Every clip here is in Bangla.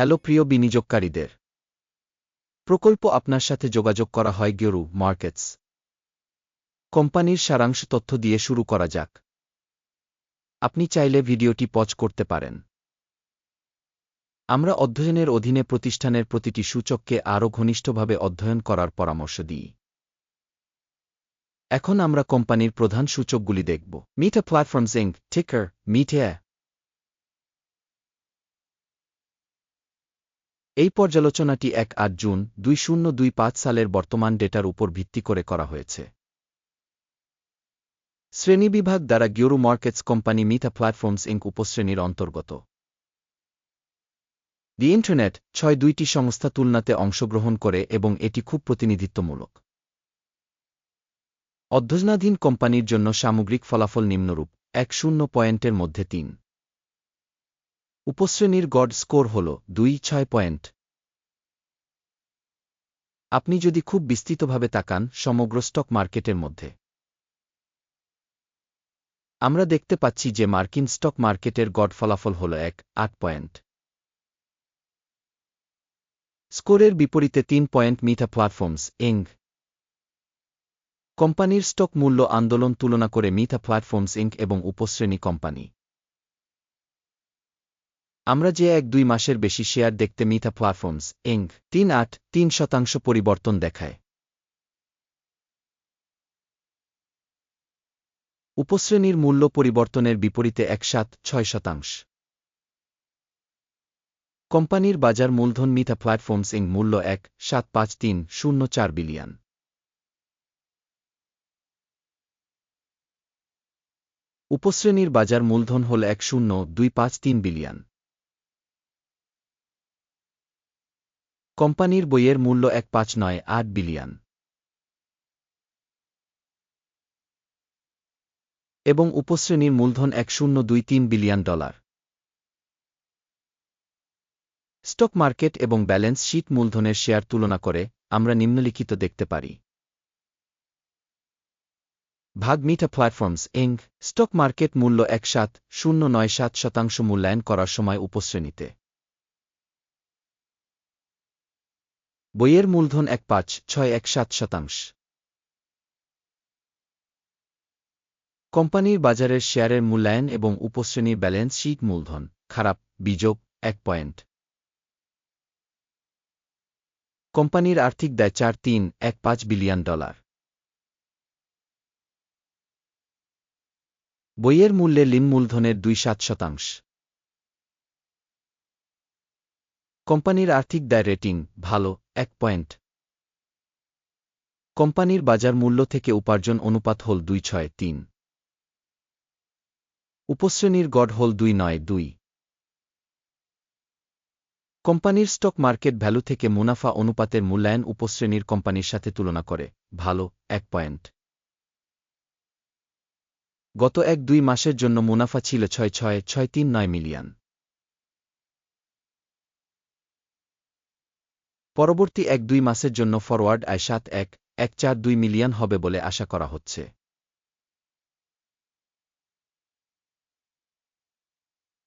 হ্যালো প্রিয় বিনিয়োগকারীদের। প্রকল্প আপনার সাথে যোগাযোগ করা হয় গিওরু মার্কেটস। কোম্পানির সারাংশ তথ্য দিয়ে শুরু করা যাক। আপনি চাইলে ভিডিওটি পজ করতে পারেন। আমরা অধ্যয়নের অধীনে প্রতিষ্ঠানের প্রতিটি সূচককে আরও ঘনিষ্ঠভাবে অধ্যয়ন করার পরামর্শ দিই। এখন আমরা কোম্পানির প্রধান সূচকগুলি দেখব। মিটা প্ল্যাটফর্মস ইঙ্ক টিকার মিটে এই পর্যালোচনাটি এক আট জুন দুই শূন্য দুই পাঁচ সালের বর্তমান ডেটার উপর ভিত্তি করে করা হয়েছে। শ্রেণীবিভাগ দ্বারা গিওরু markets company Meta platforms inc উপশ্রেণীর অন্তর্গত। দি ইন্টারনেট ছয় দুইটি সংস্থা তুলনাতে অংশগ্রহণ করে এবং এটি খুব প্রতিনিধিত্বমূলক। অধ্যজনাধীন কোম্পানির জন্য সামগ্রিক ফলাফল নিম্নরূপ, এক শূন্য পয়েন্টের মধ্যে তিন। উপশ্রেণীর গড স্কোর হল দুই ছয় পয়েন্ট। আপনি যদি খুব বিস্তৃতভাবে তাকান সমগ্র স্টক মার্কেটের মধ্যে। আমরা দেখতে পাচ্ছি যে মার্কিন স্টক মার্কেটের গড ফলাফল হল এক, আট পয়েন্ট। স্কোরের বিপরীতে তিন পয়েন্ট মিথা প্ল্যাটফর্মস এঙ্গ কোম্পানির স্টক মূল্য আন্দোলন তুলনা করে মিথা প্ল্যাটফর্মস ইঙ্ক এবং উপশ্রেণী কোম্পানি। আমরা যে এক দুই মাসের বেশি শেয়ার দেখতে মিথা প্ল্যাটফর্মস এঙ্গ তিন আট, তিন শতাংশ পরিবর্তন দেখায়। উপশ্রেণীর মূল্য পরিবর্তনের বিপরীতে এক সাত, ছয় শতাংশ। কোম্পানির বাজার মূলধন মিথা প্ল্যাটফর্মস ইং মূল্য এক, সাত পাঁচ তিন, শূন্য চার বিলিয়ন। উপশ্রেণীর বাজার মূলধন হল এক শূন্য, দুই পাঁচ তিন বিলিয়ন। কোম্পানির বইয়ের মূল্য এক পাঁচ নয় আট বিলিয়ন। এবং উপশ্রেণীর মূলধন এক শূন্য দুই তিন বিলিয়ন ডলার। স্টক মার্কেট এবং ব্যালেন্স শিট মূলধনের শেয়ার তুলনা করে আমরা নিম্নলিখিত দেখতে পারি। ভাগ মিটা প্ল্যাটফর্মস এঙ্গ স্টক মার্কেট মূল্য এক সাত শূন্য নয় সাত শতাংশ মূল্যায়ন করার সময় উপশ্রেণীতে। বইয়ের মূলধন এক পাঁচ ছয় এক সাত শতাংশ। কোম্পানির বাজারের শেয়ারের মূল্যায়ন এবং উপশ্রেণীর ব্যালেন্স শিট মূলধন, খারাপ বিযোগ এক পয়েন্ট। কোম্পানির আর্থিক দায় চার তিন এক পাঁচ বিলিয়ন ডলার। বইয়ের মূল্যে লিন মূলধনের দুই সাত শতাংশ। কোম্পানির আর্থিক দায় রেটিং, ভালো এক পয়েন্ট। কোম্পানির বাজার মূল্য থেকে উপার্জন অনুপাত হল দুই ছয় তিন। উপশ্রেণীর গড় হল দুই নয় দুই। কোম্পানির স্টক মার্কেট ভ্যালু থেকে মুনাফা অনুপাতের মূল্যায়ন উপশ্রেণীর কোম্পানির সাথে তুলনা করে। ভালো, এক পয়েন্ট। গত এক দুই মাসের জন্য মুনাফা ছিল ছয় ছয় ছয় তিন নয় মিলিয়ন। পরবর্তী এক দুই মাসের জন্য ফরওয়ার্ড আয় সাত এক এক চার দুই মিলিয়ন হবে বলে আশা করা হচ্ছে।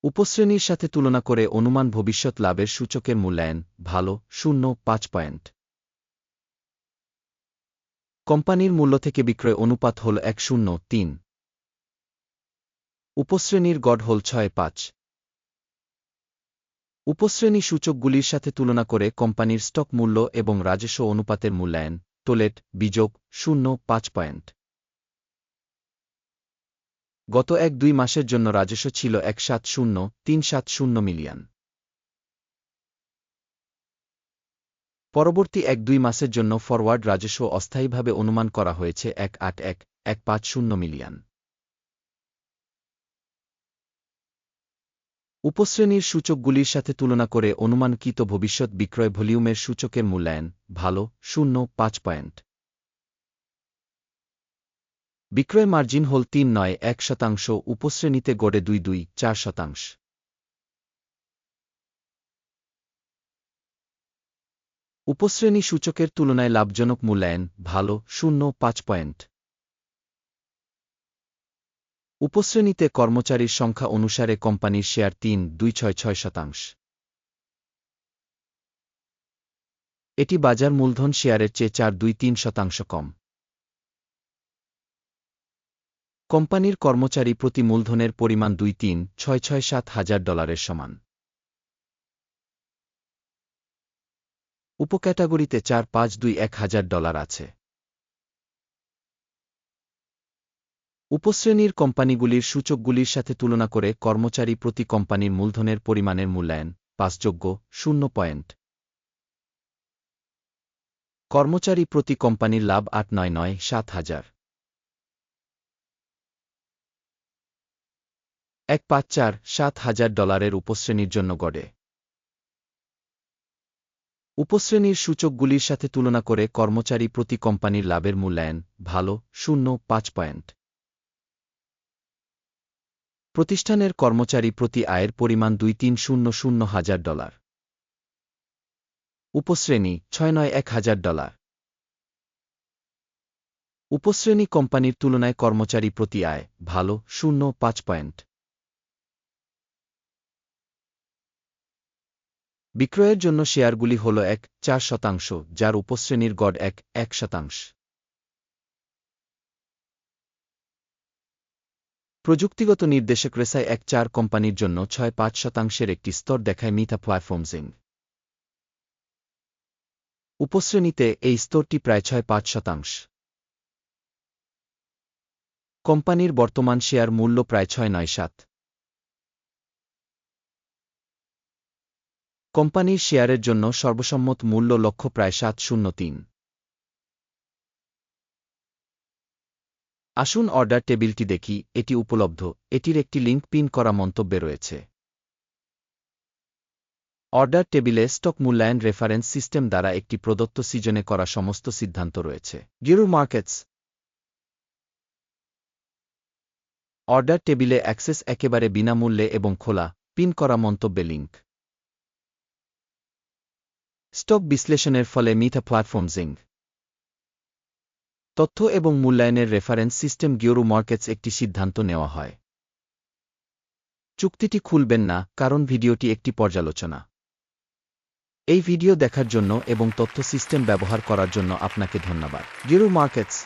উপশ্রেণীর সাথে তুলনা করে অনুমান ভবিষ্যৎ লাভের সূচকের মূল্যায়ন ভালো, শূন্য, পাঁচ পয়েন্ট। কোম্পানির মূল্য থেকে বিক্রয় অনুপাত হল এক শূন্য তিন। উপশ্রেণীর গড় হল ছয় পাঁচ। উপশ্রেণী সূচকগুলির সাথে তুলনা করে কোম্পানির স্টক মূল্য এবং রাজস্ব অনুপাতের মূল্যায়ন টোলেট বিযোগ শূন্য, পাঁচ পয়েন্ট। গত এক দুই মাসের জন্য রাজস্ব ছিল এক সাত শূন্য, তিন সাত শূন্য মিলিয়ন। পরবর্তী এক দুই মাসের জন্য ফরওয়ার্ড রাজস্ব অস্থায়ীভাবে অনুমান করা হয়েছে এক আট এক এক পাঁচ শূন্য মিলিয়ন। উপশ্রেণীর সূচকগুলির সাথে তুলনা করে অনুমানকৃত ভবিষ্যৎ বিক্রয় ভলিউমের সূচকের মূল্যায়ন, ভালো, শূন্য, পাঁচ পয়েন্ট। বিক্রয় মার্জিন হল তিন নয় এক শতাংশ, উপশ্রেণীতে গড়ে দুই দুই চার শতাংশ। উপশ্রেণী সূচকের তুলনায় লাভজনক মূল্যায়ন, ভালো, শূন্য, পাঁচ পয়েন্ট। উপশ্রেণীতে কর্মচারীর সংখ্যা অনুসারে কোম্পানির শেয়ার তিন, দুই, ছয় ছয় শতাংশ। এটি বাজার মূলধন শেয়ারের চেয়ে চার, দুই, তিন শতাংশ কম। কোম্পানির কর্মচারী প্রতি মূলধনের পরিমাণ দুই, তিন, ছয় ছয়, সাত হাজার ডলারের সমান। উপক্যাটাগরিতে চার, পাঁচ, দুই, এক হাজার ডলার আছে। উপশ্রেণীর কোম্পানিগুলির সূচকগুলির সাথে তুলনা করে কর্মচারী প্রতি কোম্পানির মূলধনের পরিমাণের মূল্যায়ন পাঁচযোগ্য, শূন্য পয়েন্ট। কর্মচারী প্রতি কোম্পানির লাভ আট নয় নয় সাত হাজার। এক পাঁচ চার সাত হাজার ডলারের উপশ্রেণীর জন্য গড়ে। উপশ্রেণীর সূচকগুলির সাথে তুলনা করে কর্মচারী প্রতি কোম্পানির লাভের মূল্যায়ন ভালো, শূন্য, পাঁচ পয়েন্ট। প্রতিষ্ঠানের কর্মচারী প্রতি আয়ের পরিমাণ দুই তিন শূন্য শূন্য হাজার ডলার। উপশ্রেণী ছয় নয় এক হাজার ডলার। উপশ্রেণী কোম্পানির তুলনায় কর্মচারী প্রতি আয় ভালো শূন্য পাঁচ পয়েন্ট। বিক্রয়ের জন্য শেয়ারগুলি হল এক চার শতাংশ, যার উপশ্রেণীর গড় এক এক শতাংশ। প্রযুক্তিগত নির্দেশক রেসায় এক চার কোম্পানির জন্য ছয় পাঁচ শতাংশের একটি স্তর দেখায় মিথা প্ল্যাটফর্মসিং। উপশ্রেণীতে এই স্তরটি প্রায় ছয় পাঁচ শতাংশ। কোম্পানির বর্তমান শেয়ার মূল্য প্রায় ছয় নয় সাত। কোম্পানির শেয়ারের জন্য সর্বসম্মত মূল্য লক্ষ্য প্রায় সাত শূন্য তিন। আসুন অর্ডার টেবিলটি দেখি, এটি উপলব্ধ, এটির একটি লিঙ্ক পিন করা মন্তব্যে রয়েছে। অর্ডার টেবিলে স্টক মূল্যায়ন রেফারেন্স সিস্টেম দ্বারা একটি প্রদত্ত সিজনে করা সমস্ত সিদ্ধান্ত রয়েছে। গিরু মার্কেটস। অর্ডার টেবিলে অ্যাক্সেস একেবারে বিনামূল্যে এবং খোলা, পিন করা মন্তব্যে লিঙ্ক। স্টক বিশ্লেষণের ফলে মিথা প্ল্যাটফর্ম জিং তথ্য এবং মূল্যায়নের রেফারেন্স সিস্টেম গিওরু মার্কেটস একটি সিদ্ধান্ত নেওয়া হয়। চুক্তিটি খুলবেন না, কারণ ভিডিওটি একটি পর্যালোচনা। এই ভিডিও দেখার জন্য এবং তথ্য সিস্টেম ব্যবহার করার জন্য আপনাকে ধন্যবাদ। গিরু মার্কেটস